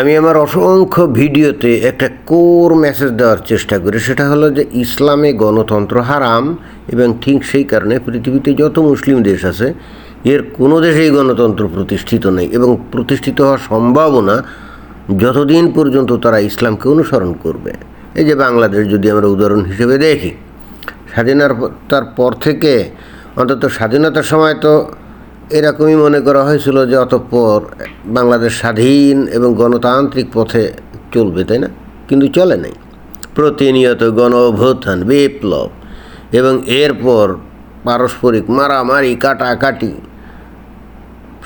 আমি আমার অসংখ্য ভিডিওতে একটা কোর মেসেজ দেওয়ার চেষ্টা করি। সেটা হলো যে, ইসলামে গণতন্ত্র হারাম এবং ঠিক সেই কারণে পৃথিবীতে যত মুসলিম দেশ আছে, এর কোনো দেশেই গণতন্ত্র প্রতিষ্ঠিত নেই এবং প্রতিষ্ঠিত হওয়ার সম্ভাবনা যতদিন পর্যন্ত তারা ইসলামকে অনুসরণ করবে। এই যে, বাংলাদেশ যদি আমরা উদাহরণ হিসেবে দেখি, স্বাধীনতার পর থেকে অন্তত স্বাধীনতার সময় তো এরকমই মনে করা হয়েছিল যে অতঃপর বাংলাদেশ স্বাধীন এবং গণতান্ত্রিক পথে চলবে, তাই না? কিন্তু চলে নাই। প্রতিনিয়ত গণ অভ্যুত্থান বিপ্লব এবং এরপর পারস্পরিক মারামারি, কাটাকাটি,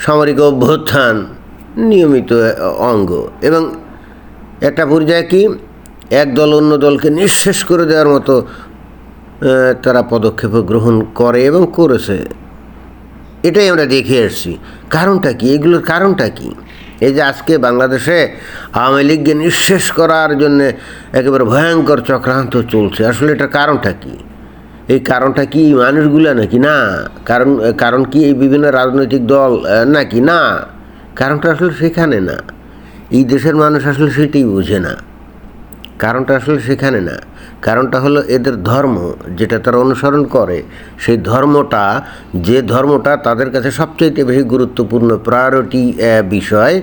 সামরিক অভ্যুত্থান নিয়মিত অঙ্গ এবং একটা পর্যায়ে কি এক দল অন্য দলকে নিঃশেষ করে দেওয়ার মতো তারা পদক্ষেপ গ্রহণ করে এবং করেছে। এটাই আমরা দেখে এসেছি। কারণটা কি? এগুলোর কারণটা কি? এই যে আজকে বাংলাদেশে আওয়ামী লীগকে নিঃশেষ করার জন্য একেবারে ভয়ঙ্কর চক্রান্ত চলছে, আসলে এটা কারণটা কি? এই কারণটা কি মানুষগুলো নাকি? না। কারণ কারণ কি এই বিভিন্ন রাজনৈতিক দল নাকি? না। কারণটা আসলে সেখানে না। এই দেশের মানুষ আসলে সেটাই বোঝে না। কারণটা আসলে সেখানে না। কারণটা হলো এদের ধর্ম যেটা তারা অনুসরণ করে। সেই ধর্মটা, যে ধর্মটা তাদের কাছে সবচাইতে বেশি গুরুত্বপূর্ণ প্রায়োরিটি বিষয়,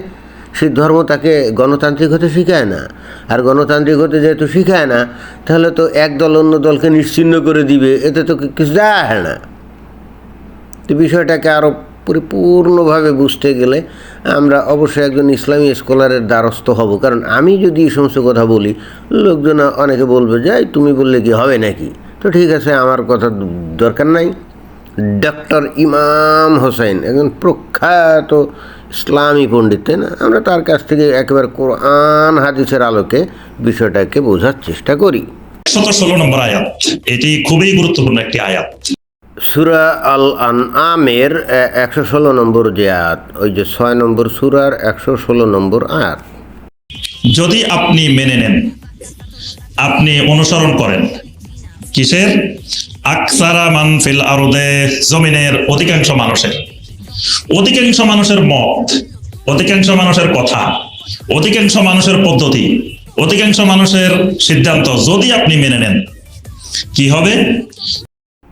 সেই ধর্ম তাকে গণতান্ত্রিক হতে শেখায় না। আর গণতান্ত্রিক হতে যেহেতু শেখায় না, তাহলে তো এক দল অন্য দলকে নিশ্চিহ্ন করে দিবে, এতে তো কিছু যায় না। তো বিষয়টাকে আরও পরিপূর্ণভাবে বুঝতে গেলে আমরা অবশ্যই একজন ইসলামী স্কলারের দ্বারস্থ হব। কারণ আমি যদি এই সমস্ত কথা বলি লোকজন অনেকে বলবে যে "এই, তুমি বললে কি হবে নাকি? তো ঠিক আছে আমার কথা দরকার নাই। ডক্টর ইমাম হোসেন একজন প্রখ্যাত ইসলামী পণ্ডিত তাই না? আমরা তার কাছ থেকে একেবারে কোরআন হাদিসের আলোকে বিষয়টাকে বোঝার চেষ্টা করি। ষোলো নম্বর আয়াত এটি খুবই গুরুত্বপূর্ণ একটি আয়াত। সুরা আল আন আমের একশো ষোলো নম্বর যে আয়াত, ওই যে ছয় নম্বর সুরার একশো ষোলো নম্বর আয়াত। যদি আপনি মেনে নেন, আপনি অনুসরণ করেন, কিসের? আকসারা মান ফিল আরদে, জমিনের অধিকাংশ মানুষের। অধিকাংশ মানুষের মত, অধিকাংশ মানুষের কথা, অধিকাংশ মানুষের পদ্ধতি, অধিকাংশ মানুষের সিদ্ধান্ত যদি আপনি মেনে নেন, কি হবে?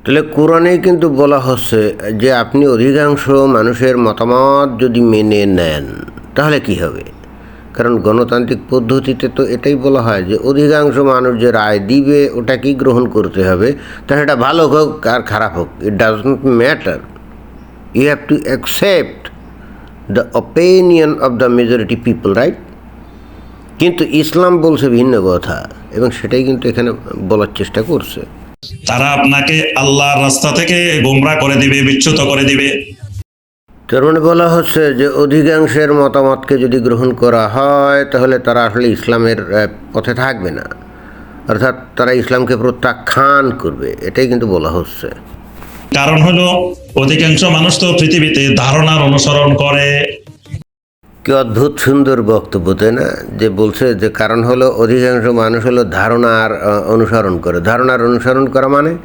তাহলে কোরআনে কিন্তু বলা হচ্ছে যে আপনি অধিকাংশ মানুষের মতামত যদি মেনে নেন, তাহলে কি হবে? কারণ গণতান্ত্রিক পদ্ধতিতে তো এটাই বলা হয় যে অধিকাংশ মানুষ যে রায় দিবে ওটাকেই গ্রহণ করতে হবে? তাহলে এটা ভালো হোক আর খারাপ হোক it does not matter you have to accept the opinion of the majority people right কিন্তু ইসলাম বলছে ভিন্ন কথা, এবং সেটাই কিন্তু এখানে বলার চেষ্টা করছে। তারা আপনাকে আল্লাহর রাস্তা থেকে গোমরা করে দিবে বিচ্যুত করে দিবে। তার মানে বলা হচ্ছে যে অধিকাংশের মতামতকে যদি গ্রহণ করা হয় তাহলে তারা আসলে ইসলামের পথে থাকবে না। অর্থাৎ তারা ইসলামকে প্রত্যাখ্যান করবে এটাই কিন্তু বলা হচ্ছে। কারণ হলো অধিকাংশ মানুষ তো পৃথিবীতে ধারণার অনুসরণ করে কি অদ্ভুত সুন্দর বক্তব্য, তাই না? যে বলছে যে কারণ হলো অধিকাংশ মানুষ হলো ধারণার অনুসরণ করে। ধারণার অনুসরণ করা মানে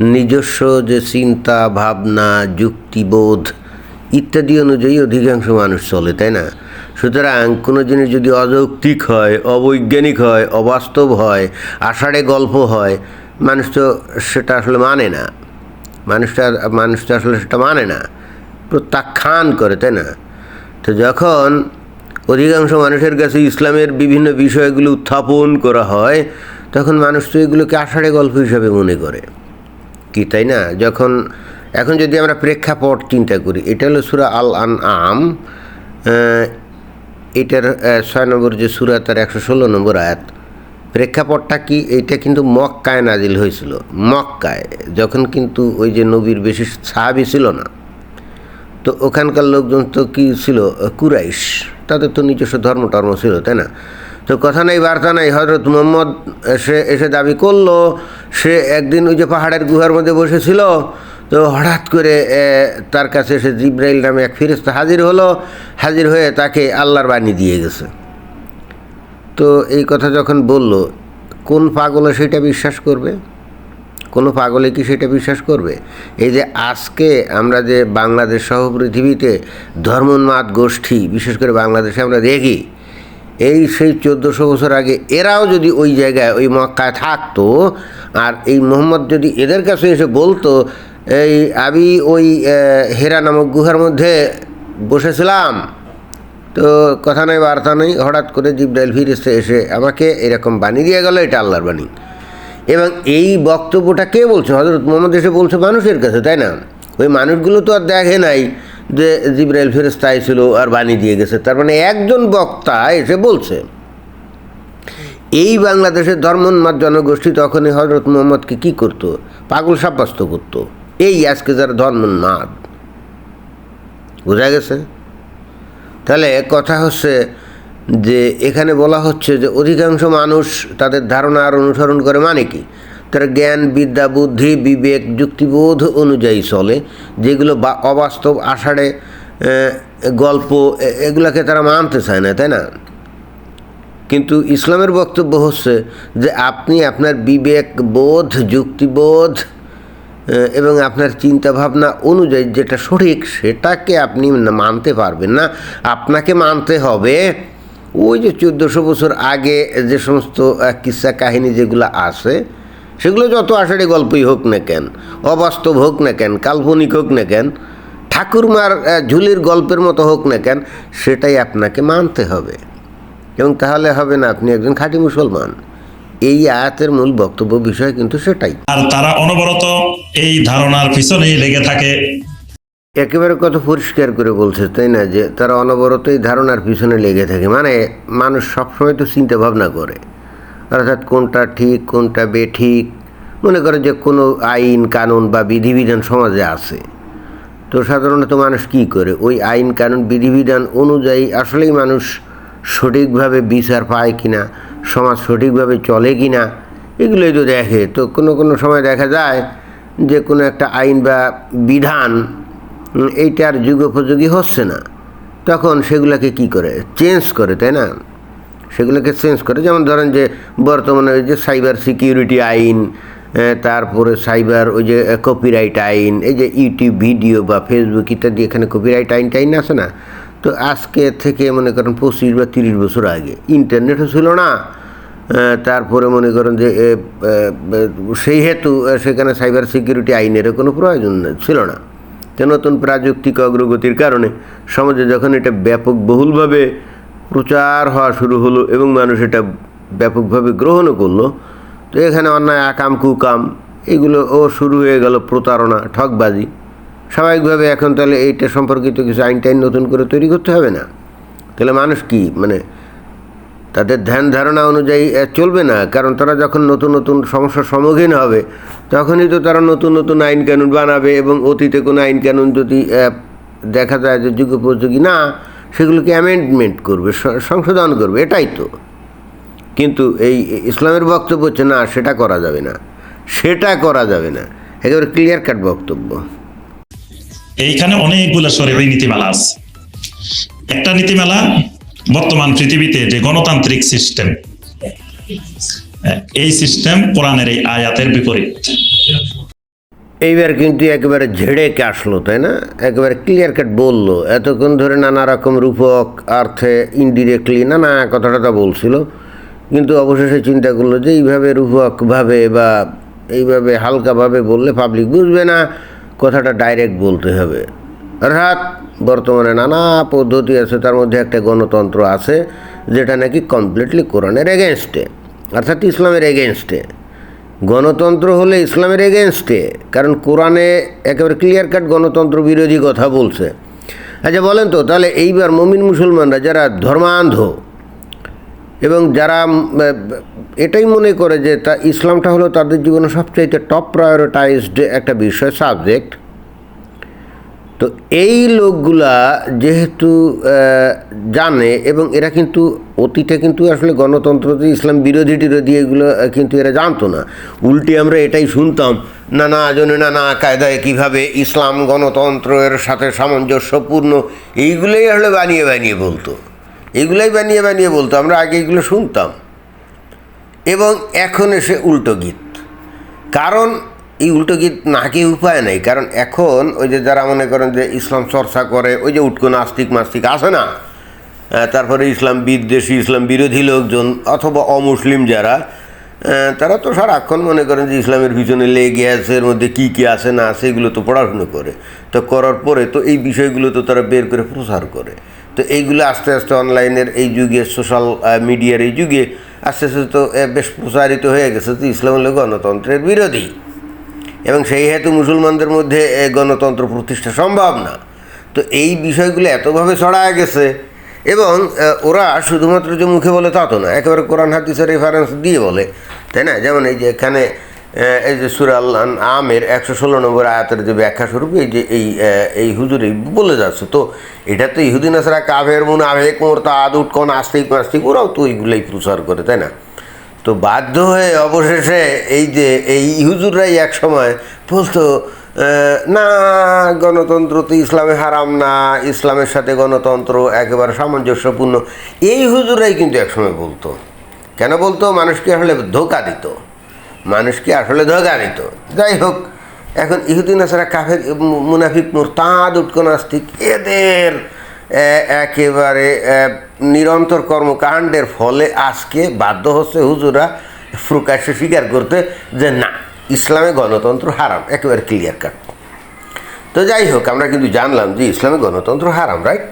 নিজস্ব যে চিন্তা, ভাবনা, যুক্তিবোধ ইত্যাদি অনুযায়ী অধিকাংশ মানুষ চলে, তাই না? সুতরাং কোনো জিনিস যদি অযৌক্তিক হয়, অবৈজ্ঞানিক হয়, অবাস্তব হয়, আষাঢ়ে গল্প হয়, মানুষ তো সেটা আসলে মানে না। মানুষটা, মানুষ তো আসলে সেটা মানে না। প্রত্যাখ্যান করে, তাই না? তো যখন অধিকাংশ মানুষের কাছে ইসলামের বিভিন্ন বিষয়গুলো উত্থাপন করা হয়, তখন মানুষ তো এগুলোকে আষাঢ়ে গল্প হিসাবে মনে করে। কি, তাই না? যখন, এখন যদি আমরা প্রেক্ষাপট চিন্তা করি, এটা হলো সুরা আল আন আম এটার ছয় নম্বর যে সুরা, তার একশো ষোলো নম্বর আয়াত। প্রেক্ষাপটটা কি? এইটা কিন্তু মক্কায় নাজিল হয়েছিল। মক্কায়, যখন কিন্তু ওই যে নবীর বেশি সাহাবি ছিল না। তো ওখানকার লোকজন তো কি ছিল? কুরাইশ। তাদের তো নিজস্ব ধর্ম টর্ম ছিল, তাই না? তো কথা নেই, বার্তা নাই হজরত মোহাম্মদ সে এসে দাবি করল, সে একদিন ওই যে পাহাড়ের গুহার মধ্যে বসেছিল, তো হঠাৎ করে তার কাছে সে জিব্রাইল নামে এক ফিরিস্তা হাজির হলো, হাজির হয়ে তাকে আল্লাহর বাণী দিয়ে গেছে। তো এই কথা যখন বলল, কোন পাগলে সেটা বিশ্বাস করবে? কোনো পাগলে কি সেটা বিশ্বাস করবে? এই যে আজকে আমরা যে বাংলাদেশ সহ পৃথিবীতে ধর্মোন্মাদ গোষ্ঠী, বিশেষ করে বাংলাদেশে আমরা দেখি, এই সেই চোদ্দোশো বছর আগে এরাও যদি ওই জায়গায়, ওই মক্কায় থাকতো, আর এই মোহাম্মদ যদি এদের কাছে এসে বলতো, এই আমি ওই হেরা নামক গুহার মধ্যে বসেছিলাম, তো কথা নেই, বার্তা নেই, হঠাৎ করে জিব্রাইল ফিরিস্তে এসে আমাকে এরকম বাণী দিয়ে গেল, এটা আল্লাহর বাণী। এবং এই বক্তব্যটা কে বলছে? হজরত মোহাম্মদ এসে বলছে মানুষের কাছে, তাই না? ওই মানুষগুলো তো আর দেখে নাই যে জিব্রাইল ফেরেস্তা ছিল আর বাণী দিয়ে গেছে। তার মানে একজন বক্তা এসে বলছে, এই বাংলাদেশের ধর্মোন্মাদ জনগোষ্ঠী তখনই হজরত মোহাম্মদকে কি করতো? পাগল সাব্যস্ত করতো। এই আজকে যারা ধর্মোন্মাদ। বোঝা গেছে? তাহলে কথা হচ্ছে যে এখানে বলা হচ্ছে যে অধিকাংশ মানুষ তাদের ধারণা আর অনুসরণ করে মানে কি? তারা জ্ঞান, বিদ্যা, বুদ্ধি, বিবেক, যুক্তিবোধ অনুযায়ী চলে, যেগুলো বা অবাস্তব আষাঢ়ে গল্প এগুলাকে তারা মানতে চায় না, তাই না? কিন্তু ইসলামের বক্তব্য হচ্ছে যে আপনি আপনার বিবেক বোধ, যুক্তিবোধ এবং আপনার চিন্তা ভাবনা অনুযায়ী যেটা সঠিক সেটাকে আপনি মানতে পারবেন না। আপনাকে মানতে হবে ওই যে চোদ্দোশো বছর আগে যে সমস্ত কিস্সা কাহিনী যেগুলো আছে, সেগুলো যত আষাঢ়ি গল্পই হোক না কেন, অবাস্তব হোক না কেন, কাল্পনিক হোক না কেন, ঠাকুরমার ঝুলির গল্পের মতো হোক না কেন, সেটাই আপনাকে মানতে হবে। এবং তাহলে হবে না, আপনি একজন খাঁটি মুসলমান। এই আয়াতের মূল বক্তব্য বিষয় কিন্তু সেটাই। আর তারা অনবরত এই ধারণার পিছনেই লেগে থাকে। একেবারে কত পরিষ্কার করে বলছে, তাই না? যে তারা অনবরত এই ধারণার পিছনে লেগে থাকে। মানে মানুষ সবসময় তো চিন্তা ভাবনা করে। অর্থাৎ কোনটা ঠিক, কোনটা বেঠিক মনে করে যে কোনো আইন, কানুন বা বিধিবিধান সমাজে আছে। তো সাধারণত মানুষ কি করে? ওই আইন, কানুন, বিধিবিধান অনুযায়ী আসলেই মানুষ সঠিকভাবে বিচার পায় কিনা, সমাজ সঠিকভাবে চলে কি না এগুলোই তো দেখে। তো কোনো কোনো সময় দেখা যায় যে কোনো একটা আইন বা বিধান উম, এইটার যুগোপযোগী হচ্ছে না। তখন সেগুলোকে কি করে? চেঞ্জ করে তাই না? সেগুলোকে চেঞ্জ করে যেমন ধরেন যে বর্তমানে ওই যে সাইবার সিকিউরিটি আইন তারপরে সাইবার ওই যে কপিরাইট আইন এই যে ইউটিউব ভিডিও বা ফেসবুক ইত্যাদি এখানে কপিরাইট আইন টাইন আছে না? তো আজকে থেকে মনে করেন পঁচিশ বা তিরিশ বছর আগে ইন্টারনেটও ছিল না তারপরে মনে করেন যে সেই হেতু সেখানে সাইবার সিকিউরিটি আইনেরও কোনো প্রয়োজন ছিল না। তো নতুন প্রাযুক্তিক অগ্রগতির কারণে সমাজে যখন এটা ব্যাপক বহুলভাবে প্রচার হওয়া শুরু হলো এবং মানুষ এটা ব্যাপকভাবে গ্রহণও করল, তো এখানে অন্যায়, আকাম, কুকাম, এগুলো ও শুরু হয়ে গেল প্রতারণা ঠকবাজি স্বাভাবিকভাবে এখন তাহলে এইটা সম্পর্কিত কিছু আইন টাইন নতুন করে তৈরি করতে হবে না। তাহলে মানুষ কি? মানে তাদের ধ্যান ধারণা অনুযায়ী চলবে না। কারণ তারা যখন নতুন নতুন সমস্যার সম্মুখীন হবে, তখনই তো তারা নতুন নতুন আইন কানুন বানাবে এবং অতীতে কোনো আইন কানুন যদি দেখা যায় যে যুগোপযোগী না, সেগুলোকে অ্যামেন্ডমেন্ট করবে সংশোধন করবে, এটাই তো। কিন্তু এই ইসলামের বক্তব্য হচ্ছে, না, সেটা করা যাবে না। সেটা করা যাবে না। একেবারে ক্লিয়ার কাট বক্তব্য। এইখানে অনেকগুলো শরীরী নীতিমালা আছে। একটা নীতিমালা বর্তমান পৃথিবীতে যে গণতান্ত্রিক সিস্টেম এই সিস্টেম কোরআনের এই আয়াতের বিপরীত। এইবার কিন্তু একেবারে ঝেড়ে কে আসলো, তাই না? একেবারে ক্লিয়ার কাট বলল। এতক্ষণ ধরে নানা রকম রূপক অর্থে ইনডিরেক্টলি নানা কথাটা বলছিল। কিন্তু অবশেষে চিন্তা করল যে এইভাবে রূপকভাবে বা এইভাবে হালকাভাবে বললে পাবলিক বুঝবে না, কথাটা ডাইরেক্ট বলতে হবে। অর্থাৎ বর্তমানে নানা পদ্ধতি আছে, তার মধ্যে একটা গণতন্ত্র আছে, যেটা নাকি কমপ্লিটলি কোরআনের এগেনস্টে অর্থাৎ ইসলামের এগেনস্টে গণতন্ত্র হলে ইসলামের এগেনস্টে কারণ কোরআনে একেবারে ক্লিয়ার কাট গণতন্ত্র বিরোধী কথা বলছে। আচ্ছা বলেন তো, তাহলে এইবার মমিন মুসলমানরা যারা ধর্মান্ধ, এবং যারা এটাই মনে করে যে তা ইসলামটা হলো তাদের জীবনে সবচাইতে টপ প্রায়োরিটাইজড একটা বিষয় সাবজেক্ট তো এই লোকগুলা যেহেতু জানে এবং এরা কিন্তু অতীতে কিন্তু আসলে গণতন্ত্র যে ইসলাম বিরোধী টিরোধী এগুলো কিন্তু এরা জানতো না। উল্টে আমরা এটাই শুনতাম নানা জনে নানা কায়দায় কীভাবে ইসলাম গণতন্ত্রের সাথে সামঞ্জস্যপূর্ণ, এইগুলোই আসলে বানিয়ে বানিয়ে বলতো। এগুলোই বানিয়ে বানিয়ে বলতো, আমরা আগে এগুলো শুনতাম। এবং এখন এসে উল্টো গীত। কারণ এই উল্টো গীত না কি উপায় নেই? কারণ এখন ওই যে যারা মনে করেন যে ইসলাম চর্চা করে, ওই যে উটকো নাস্তিক মাস্তিক আছে না? তারপরে ইসলাম বিদ্বেষী, ইসলাম বিরোধী লোকজন অথবা অমুসলিম যারা তারা তো সারাক্ষণ মনে করেন যে ইসলামের পিছনে লেগে আছে, এর মধ্যে কী কী আছে, না আছে, এগুলো তো পড়াশুনো করে। তো করার পরে তো এই বিষয়গুলো তো তারা বের করে প্রচার করে। তো এইগুলো আস্তে আস্তে অনলাইনের এই যুগে, সোশ্যাল মিডিয়ার এই যুগে আস্তে আস্তে তো বেশ প্রসারিত হয়ে গেছে তো ইসলাম হলো গণতন্ত্রের বিরোধী। এবং সেই হেতু মুসলমানদের মধ্যে গণতন্ত্র প্রতিষ্ঠা সম্ভব না। তো এই বিষয়গুলো এতভাবে ছড়ায় গেছে এবং ওরা শুধুমাত্র যে মুখে বলে তা তো না, একেবারে কোরআন হাদিসের রেফারেন্স দিয়ে বলে, তাই না? যেমন এই যে এখানে এই যে সুরাল আমের একশো ষোলো নম্বর আয়াতের যে ব্যাখ্যা স্বরূপ, এই যে এই এই হুজুরি বলে যাচ্ছে, তো এটা তো ইহুদিন আসরা কাভের মুন আভে আবেগ মোরতা আদ উৎকন আস্তিক নাস্তিক ওরাও তো এইগুলোই প্রচার করে, তাই না? তো বাধ্য হয়ে অবশেষে এই যে, এই হুজুররাই এক সময় বলতো না, গণতন্ত্র তো ইসলামে হারাম না, ইসলামের সাথে গণতন্ত্র একেবারে সামঞ্জস্যপূর্ণ। এই হুজুররাই কিন্তু একসময় বলতো। কেন বলতো? মানুষকে আসলে ধোকা দিত। মানুষকে আসলে ধোকা দিত। যাই হোক, এখন ইহুদিন আসারা কাফের মুনাফিক মুরতাদ উৎকো নাস্তিক এদের একেবারে নিরন্তর কর্মকাণ্ডের ফলে আজকে বাধ্য হচ্ছে হুজুরা প্রকাশ্যে স্বীকার করতে যে না, ইসলামে গণতন্ত্র হারাম, একেবারে ক্লিয়ার কাট তো যাই হোক, আমরা কিন্তু জানলাম যে ইসলামে গণতন্ত্র হারাম রাইট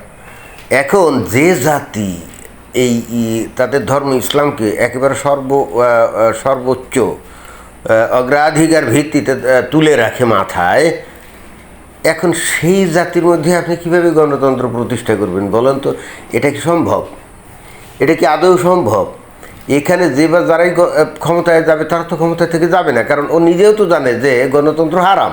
এখন যে জাতি এই তাদের ধর্ম ইসলামকে একেবারে সর্ব সর্বোচ্চ অগ্রাধিকার ভিত্তিতে তুলে রাখে মাথায় এখন সেই জাতির মধ্যে আপনি কীভাবে গণতন্ত্র প্রতিষ্ঠা করবেন বলেন তো? এটা কি সম্ভব? এটা কি আদৌ সম্ভব? এখানে যে বা যারাই ক্ষমতায় যাবে, তারা তো ক্ষমতা থেকে যাবে না, কারণ ও নিজেও তো জানে যে গণতন্ত্র হারাম।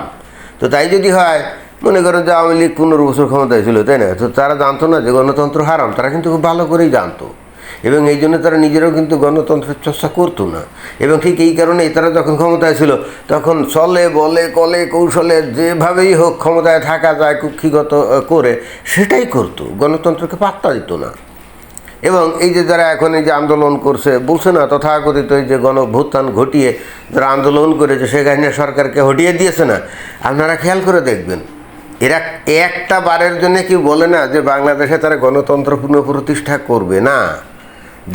তো তাই যদি হয়, মনে করেন যে আওয়ামী লীগ পনেরো বছর ক্ষমতায় ছিল, তাই না? তো তারা জানতো না যে গণতন্ত্র হারাম, তারা কিন্তু খুব ভালো করেই জানতো। এবং এই জন্য তারা নিজেরাও কিন্তু গণতন্ত্রের চর্চা করতো না। এবং ঠিক এই কারণেই তারা যখন ক্ষমতায় ছিল, তখন চলে, বলে, কলে, কৌশলে যেভাবেই হোক ক্ষমতায় থাকা যায় কুক্ষিগত করে সেটাই করতো। গণতন্ত্রকে পাত্তা দিত না। এবং এই যে যারা এখন এই যে আন্দোলন করছে, বলছে না তথাকথিত এই যে গণভ্যুত্থান ঘটিয়ে যারা আন্দোলন করেছে সেখানে সরকারকে হটিয়ে দিয়েছে না? আপনারা খেয়াল করে দেখবেন, এরা একটা বারের জন্য কি বলে না যে বাংলাদেশে তারা গণতন্ত্র পুনঃপ্রতিষ্ঠা করবে না।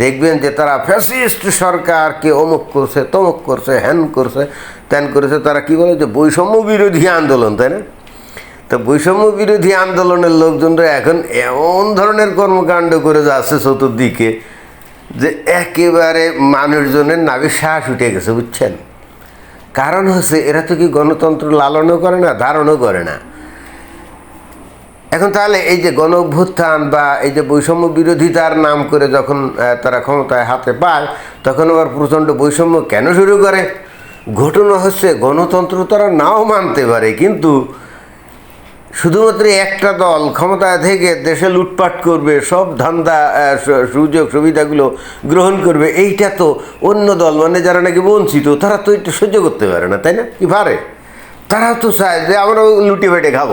দেখবেন যে তারা ফ্যাসিস্ট সরকারকে অমুক করছে, তমুক করছে হ্যান করছে ত্যান করেছে, তারা কি বলে যে বৈষম্য বিরোধী আন্দোলন, তাই না? তো বৈষম্য বিরোধী আন্দোলনের লোকজনরা এখন এমন ধরনের কর্মকাণ্ড করে যাচ্ছে চতুর্দিকে যে একেবারে মানুষজনের নাভি শ্বাস উঠে গেছে, বুঝছেন? কারণ হচ্ছে এরা তো কি গণতন্ত্র লালনও করে না, ধারণও করে না। এখন তাহলে এই যে গণ অভ্যুত্থান বা এই যে বৈষম্য বিরোধিতার নাম করে যখন তারা ক্ষমতায় হাতে পায়, তখন আবার প্রচণ্ড বৈষম্য কেন শুরু করে? ঘটনা হচ্ছে গণতন্ত্র তারা নাও মানতে পারে, কিন্তু শুধুমাত্র একটা দল ক্ষমতায় থেকে দেশে লুটপাট করবে, সব ধান্দা সুযোগ সুবিধাগুলো গ্রহণ করবে, এইটা তো অন্য দল মানে যারা নাকি বঞ্চিত, তারা তো এটা সহ্য করতে পারে না, তাই না? কি পারে? তারাও তো চায় যে আমরাও লুটে বেটে খাব।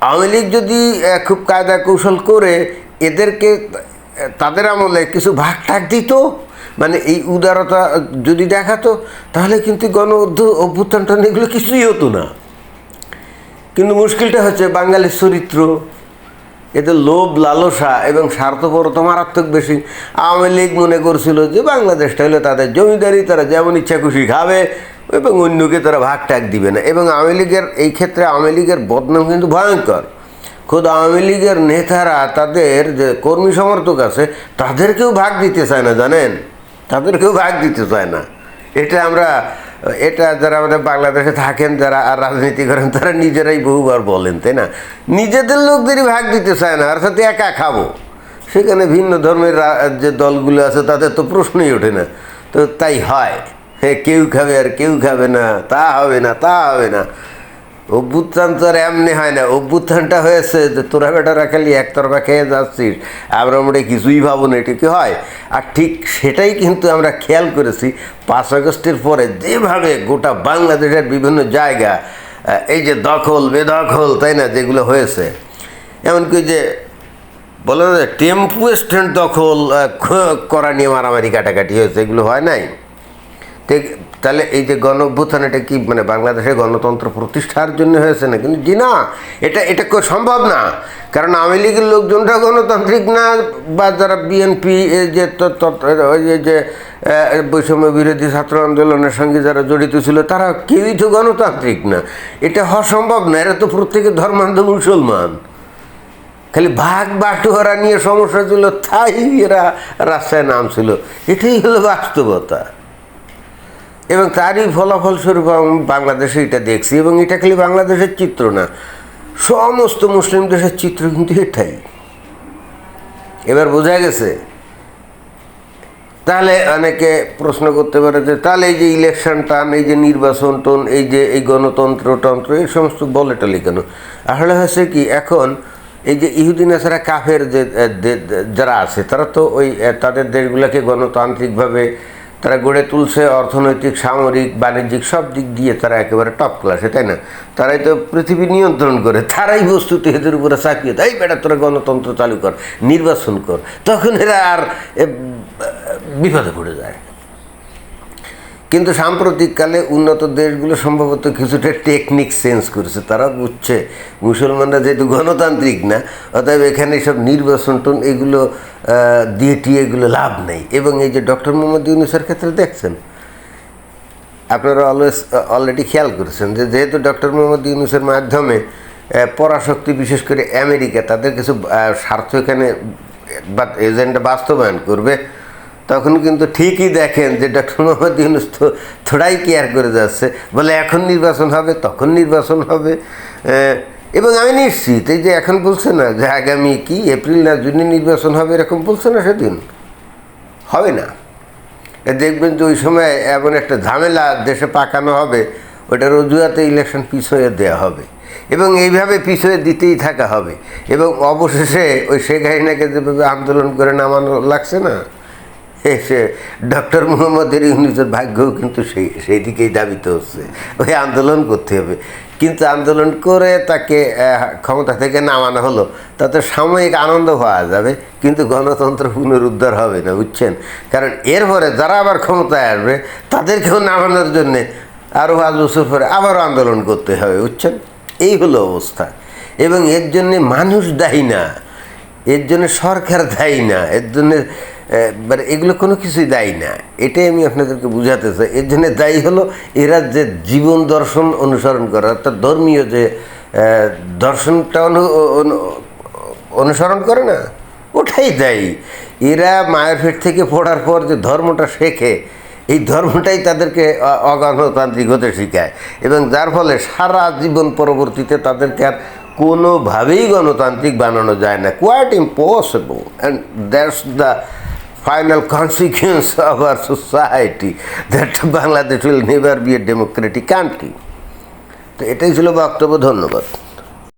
আওয়ামী লীগ যদি খুব কায়দা কৌশল করে এদেরকে তাদের আমলে কিছু ভাগ টাক দিত মানে এই উদারতা যদি দেখাতো, তাহলে কিন্তু গণ অভ্যুত্থান এগুলো কিছুই হতো না। কিন্তু মুশকিলটা হচ্ছে বাঙালির চরিত্র এদের লোভ, লালসা এবং স্বার্থপরতা মারাত্মক বেশি। আওয়ামী লীগ মনে করছিল যে বাংলাদেশটা হলো তাদের জমিদারি, তারা যেমন ইচ্ছা খুশি খাবে এবং অন্যকে তারা ভাগ টাক দিবে না। এবং আওয়ামী লীগের, এই ক্ষেত্রে আওয়ামী লীগের বদনাম কিন্তু ভয়ঙ্কর। খোদ আওয়ামী লীগের নেতারা তাদের যে কর্মী সমর্থক আছে, তাদেরকেও ভাগ দিতে চায় না, জানেন? তাদেরকেও ভাগ দিতে চায় না। এটা আমরা, এটা যারা আমাদের বাংলাদেশে থাকেন, যারা আর রাজনীতি করেন, তারা নিজেরাই বহুবার বলেন, তাই না? নিজেদের লোকদেরই ভাগ দিতে চায় না সাথে একা খাব। সেখানে ভিন্ন ধর্মের যে দলগুলো আছে, তাদের তো প্রশ্নই ওঠে না। তো তাই হয়। হ্যাঁ কেউ খাবে আর কেউ খাবে না, তা হবে না, তা হবে না। অভ্যুত্থান তো আর এমনি হয় না। অভ্যুত্থানটা হয়েছে যে, তোরা বেটারা খালি একতরফা খেয়ে যাচ্ছিস। আমরা মোটে কিছুই ভাবো না, এটা কি হয়? আর ঠিক সেটাই কিন্তু আমরা খেয়াল করেছি পাঁচ আগস্টের পরে যেভাবে গোটা বাংলাদেশের বিভিন্ন জায়গা এই যে দখল, বেদখল, তাই না, যেগুলো হয়েছে। এমনকি যে, বলে না, টেম্পু স্ট্যান্ড দখল করা নিয়ে মারামারি কাটাকাটি হয়েছে, এগুলো হয় নাই। তে- তাহলে এই যে গণ অভ্যুত্থান এটা কি মানে বাংলাদেশে গণতন্ত্র প্রতিষ্ঠার জন্য হয়েছে না কিন্তু জি না, এটা এটা সম্ভব না। কারণ আওয়ামী লীগের লোকজনরা গণতান্ত্রিক না, বা যারা বিএনপি যে ওই যে- বৈষম্য বিরোধী ছাত্র আন্দোলনের সঙ্গে যারা জড়িত ছিল, তারা কেউই তো গণতান্ত্রিক না। এটা হওয়া সম্ভব না, এরা তো প্রত্যেকে ধর্মান্ধ মুসলমান। খালি ভাগ বাটোয়ারা নিয়ে সমস্যা ছিল, তাই এরা রাস্তায় নামছিল। এটাই হলো বাস্তবতা। এবং তারই ফলাফল স্বরূপ আমি বাংলাদেশে এটা দেখছি এবং এটা খালি বাংলাদেশের চিত্র না, সমস্ত মুসলিম দেশের চিত্র কিন্তু এটাই। এবার বোঝা গেছে, তাহলে অনেকে প্রশ্ন করতে পারে যে, তাহলে এই যে ইলেকশন টান এই যে নির্বাচন টন, এই যে এই গণতন্ত্র তন্ত্র, এই সমস্ত বলে টলে কেন? আসলে হয়েছে কি, এখন এই যে ইহুদিন এছাড়া কাফের যে, যারা আছে, তারা তো ওই, তাদের দেশগুলোকে গণতান্ত্রিকভাবে তারা গড়ে তুলছে, অর্থনৈতিক, সামরিক, বাণিজ্যিক, সব দিক দিয়ে তারা একেবারে টপ ক্লাসে তাই না? তারাই তো পৃথিবী নিয়ন্ত্রণ করে, তারাই বস্তুতে এদের উপরে চাপিয়ে দেয়। বেটা, তোরা গণতন্ত্র চালু কর, নির্বাচন কর। তখন এরা আর বিপদে পড়ে যায়। কিন্তু সাম্প্রতিককালে উন্নত দেশগুলো সম্ভবত কিছুটা টেকনিক চেঞ্জ করেছে। তারা বুঝছে, মুসলমানরা যেহেতু গণতান্ত্রিক না, অতএব এখানে সব নির্বাচন টন এগুলো দিয়ে টিয়ে এগুলো লাভ নেই। এবং এই যে ডক্টর মোহাম্মদ ইউনুসের ক্ষেত্রে দেখছেন, আপনারা অলওয়েজ অলরেডি খেয়াল করেছেন যে যেহেতু ডক্টর মোহাম্মদ ইউনুসের মাধ্যমে পরাশক্তি বিশেষ করে আমেরিকা, তাদের কিছু স্বার্থ এখানে এজেন্ডা বাস্তবায়ন করবে তখন কিন্তু ঠিকই দেখেন যে ডক্টর মোহাম্মদ ইউনুস তো থোড়াই কেয়ার করে যাচ্ছে। বলে, এখন নির্বাচন হবে, তখন নির্বাচন হবে। এবং আমি নিশ্চিত, এই যে এখন বলছে না যে আগামী কি, এপ্রিল না জুনে নির্বাচন হবে, এরকম বলছে না সেদিন। হবে না। দেখবেন যে ওই সময় এমন একটা ঝামেলা দেশে পাকানো হবে, ওটার অজুহাতে ইলেকশন পিছিয়ে দেওয়া হবে। এবং এইভাবে পিছিয়ে দিতেই থাকা হবে। এবং অবশেষে ওই শেখ হাসিনাকে যেভাবে আন্দোলন করে নামানো লাগছে না সে ডক্টর মোহাম্মদের ইউনিসের ভাগ্যও কিন্তু সেই সেই দিকেই দাবিত হচ্ছে। ওই আন্দোলন করতে হবে। কিন্তু আন্দোলন করে তাকে ক্ষমতা থেকে নামানো হলো, তাতে সাময়িক আনন্দ পাওয়া যাবে, কিন্তু গণতন্ত্র পুনরুদ্ধার হবে না, বুঝছেন? কারণ এরপরে যারা আবার ক্ষমতায় আসবে, তাদেরকেও নামানোর জন্যে আরও পাঁচ বছর পরে আবারও আন্দোলন করতে হবে, বুঝছেন? এই হলো অবস্থা। এবং এর জন্যে মানুষ দায়ী না, এর জন্য সরকার দায়ী না, এর জন্য মানে এগুলো কোনো কিছুই দায়ী না। এটাই আমি আপনাদেরকে বুঝাতে চাই। এর জন্য দায়ী হলো এরা যে জীবন দর্শন অনুসরণ করে, অর্থাৎ ধর্মীয় যে দর্শনটা অনু- অনু- অনুসরণ করে না, ওটাই দায়ী। এরা মায়ের পেট থেকে পড়ার পর যে ধর্মটা শেখে, এই ধর্মটাই তাদেরকে অগণতান্ত্রিক হতে শেখায়। এবং যার ফলে সারা জীবন পরবর্তীতে তাদেরকে আর কোনোভাবেই গণতান্ত্রিক বানানো যায় না। Quite impossible and that's the final consequence of our society that Bangladesh will never be a democratic country তো এটাই ছিল বক্তব্য, ধন্যবাদ।